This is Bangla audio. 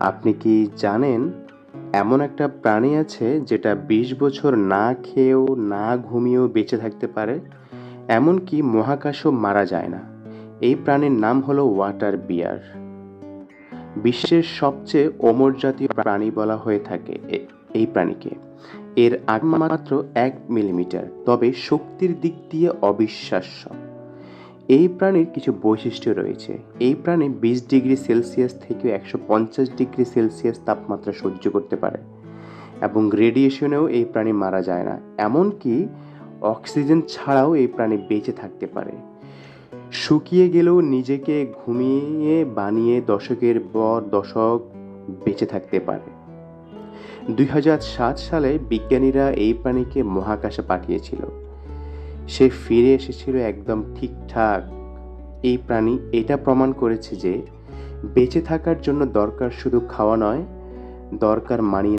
আপনি কি জানেন, এমন একটা প্রাণী আছে যেটা বিশ বছর না খেয়েও, না ঘুমিয়েও বেঁচে থাকতে পারে? এমনকি মহাকাশও মারা যায় না। এই প্রাণীর নাম হলো ওয়াটার বিয়ার। বিশ্বের সবচেয়ে অমর জাতীয় প্রাণী বলা হয়ে থাকে এই প্রাণীকে। এর আগ মাত্র এক মিলিমিটার, তবে শক্তির দিক দিয়ে অবিশ্বাস্য। এই প্রাণীর কিছু বৈশিষ্ট্য রয়েছে। এই প্রাণী বিশ ডিগ্রি সেলসিয়াস থেকে একশো পঞ্চাশ ডিগ্রি সেলসিয়াস তাপমাত্রা সহ্য করতে পারে এবং রেডিয়েশনেও এই প্রাণী মারা যায় না। এমনকি অক্সিজেন ছাড়াও এই প্রাণী বেঁচে থাকতে পারে। শুকিয়ে গেলেও নিজেকে ঘুমিয়ে বানিয়ে দশকের পর দশক বেঁচে থাকতে পারে। দুই হাজার সাত সালে বিজ্ঞানীরা এই প্রাণীকে মহাকাশে পাঠিয়েছিল। সে ফিরে এসেছিল একদম ঠিকঠাক। এই প্রাণী এটা প্রমাণ করেছে যে বেঁচে থাকার জন্য দরকার শুধু খাওয়া নয়, দরকার মানিয়ে